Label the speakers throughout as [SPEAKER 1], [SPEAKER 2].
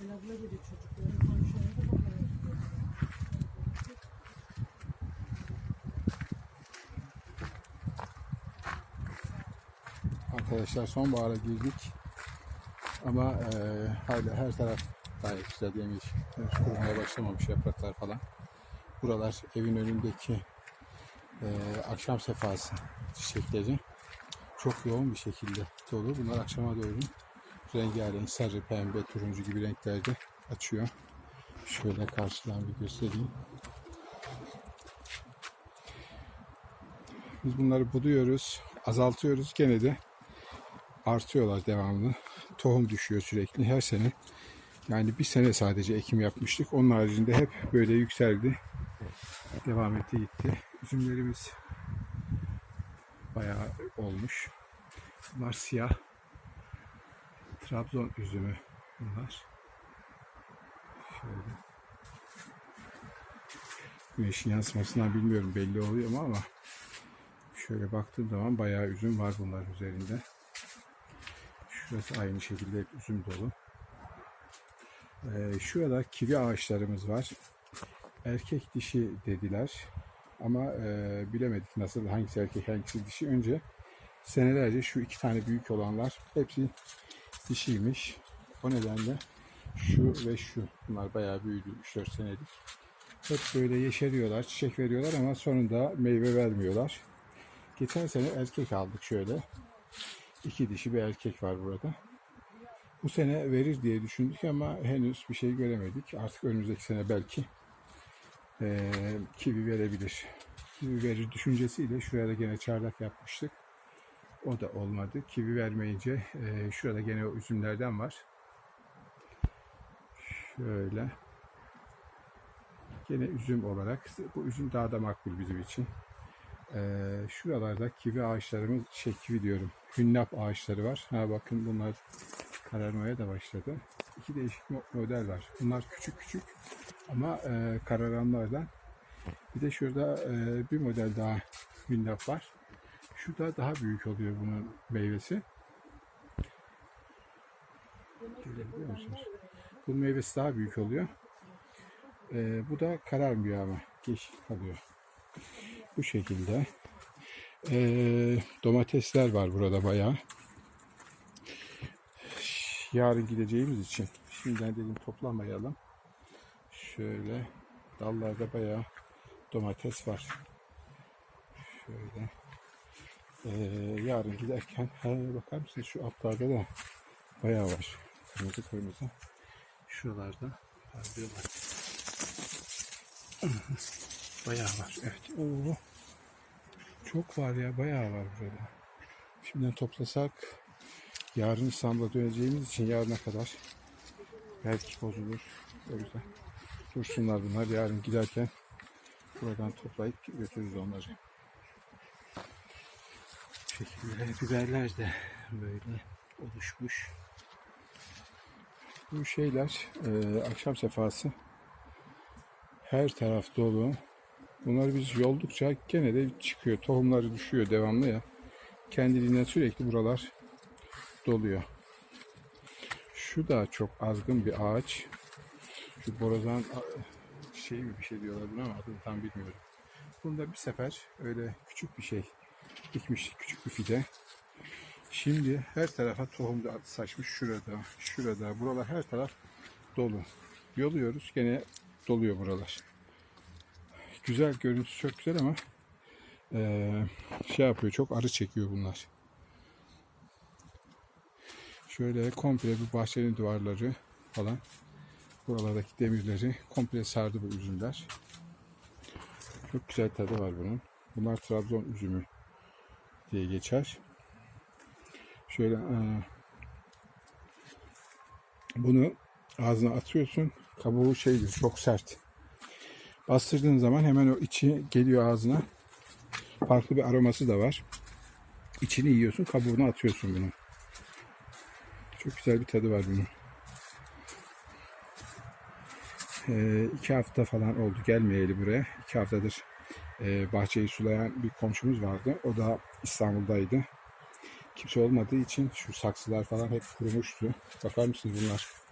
[SPEAKER 1] Böyle de çocukların komşularına da gidiyorlar.
[SPEAKER 2] Arkadaşlar sonbahara girdik. Ama e, hala her taraf gayet güzel yemiş. Kurumaya başlamamış yapraklar falan. Buralar evin önündeki e, akşam sefası çiçekleri çok yoğun bir şekilde dolu. Bunlar akşama doğru rengarenk sarı, pembe, turuncu gibi renklerde açıyor. Şöyle karşıdan bir göstereyim. Biz bunları buluyoruz, azaltıyoruz. Gene de artıyorlar devamlı. Tohum düşüyor sürekli her sene. Yani bir sene sadece ekim yapmıştık. Onun haricinde hep böyle yükseldi. Devam etti gitti. Üzümlerimiz bayağı olmuş. Bunlar siyah. Trabzon üzümü bunlar. Şöyle. Güneşin yansımasından bilmiyorum belli oluyor mu ama şöyle baktığım zaman bayağı üzüm var bunların üzerinde. Şurası aynı şekilde üzüm dolu. Ee, şurada kivi ağaçlarımız var. Erkek dişi dediler. Ama e, bilemedik nasıl hangisi erkek hangisi dişi. Önce senelerce şu iki tane büyük olanlar hepsi dişiymiş. O nedenle şu ve şu bunlar bayağı büyüdü 3-4 senedir. Hep böyle yeşeriyorlar, çiçek veriyorlar ama sonunda meyve vermiyorlar. Geçen sene erkek aldık şöyle. İki dişi bir erkek var burada. Bu sene verir diye düşündük ama henüz bir şey göremedik. Artık önümüzdeki sene belki eee kivi verebilir. Kivi verir düşüncesiyle şuraya da gene çardak yapmıştık. O da olmadı. Kivi vermeyince eee, şurada gene o üzümlerden var. Şöyle. Gene üzüm olarak. Bu üzüm daha da makbul bizim için. Ee, şuralarda kivi ağaçlarımız, şey kivi diyorum, hünnap ağaçları var. Ha bakın bunlar kararmaya da başladı. İki değişik mo- model var. Bunlar küçük küçük ama e, kararanlardan. Bir de şurada e, bir model daha hünnap var. Şurada daha büyük oluyor bunun meyvesi. Görebiliyor musunuz? Bunun meyvesi daha büyük oluyor. E, bu da kararmıyor ama geç kalıyor. Bu şekilde. Ee, domatesler var burada bayağı. Yarın gideceğimiz için şimdiden dedim toplamayalım. Şöyle dallarda bayağı domates var. Şöyle. Ee, yarın giderken he, bakar mısınız şu altlarda da bayağı var. Kırmızı kırmızı. Şuralarda parlıyorlar. Bayağı var. Evet. Oo. Çok var ya. Bayağı var burada. Şimdiden toplasak yarın İstanbul'a döneceğimiz için yarına kadar belki bozulur. O yüzden dursunlar bunlar. Yarın giderken buradan toplayıp götürürüz onları. Şekilde biberler de böyle oluşmuş. Bu şeyler e, akşam sefası her taraf dolu. Bunları biz yoldukça gene de çıkıyor. Tohumları düşüyor devamlı ya. Kendiliğinden sürekli buralar doluyor. Şu da çok azgın bir ağaç. Şu borazan şey mi bir şey diyorlar buna ama adını tam bilmiyorum. Bunda bir sefer öyle küçük bir şey dikmiştik. Küçük bir fide. Şimdi her tarafa tohum da saçmış. Şurada, şurada, buralar her taraf dolu. Yoluyoruz gene doluyor buralar. Güzel görüntüsü çok güzel ama eee, şey yapıyor çok arı çekiyor bunlar. Şöyle komple bu bahçenin duvarları falan buralardaki demirleri komple sardı bu üzümler. Çok güzel tadı var bunun. Bunlar Trabzon üzümü diye geçer. Şöyle eee, bunu ağzına atıyorsun. Kabuğu şeydir çok sert. Bastırdığın zaman hemen o içi geliyor ağzına. Farklı bir aroması da var. İçini yiyorsun, kabuğunu atıyorsun bunu. Çok güzel bir tadı var bunun. Ee, iki hafta falan oldu gelmeyeli buraya. İki haftadır e, bahçeyi sulayan bir komşumuz vardı. O da İstanbul'daydı. Kimse olmadığı için şu saksılar falan hep kurumuştu. Bakar mısınız bunlar?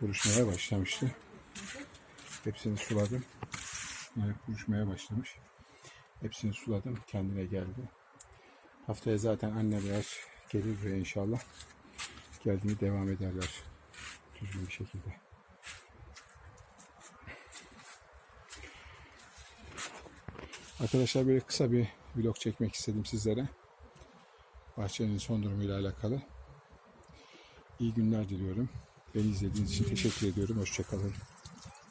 [SPEAKER 2] kuruşmaya başlamıştı. Hepsini suladım. Yani kuruşmaya başlamış. Hepsini suladım. Kendine geldi. Haftaya zaten anneler gelir buraya inşallah. Geldiğini devam ederler. Düzgün bir şekilde. Arkadaşlar böyle kısa bir vlog çekmek istedim sizlere. Bahçenin son durumuyla alakalı. İyi günler diliyorum. Beni izlediğiniz için teşekkür ediyorum. Hoşçakalın.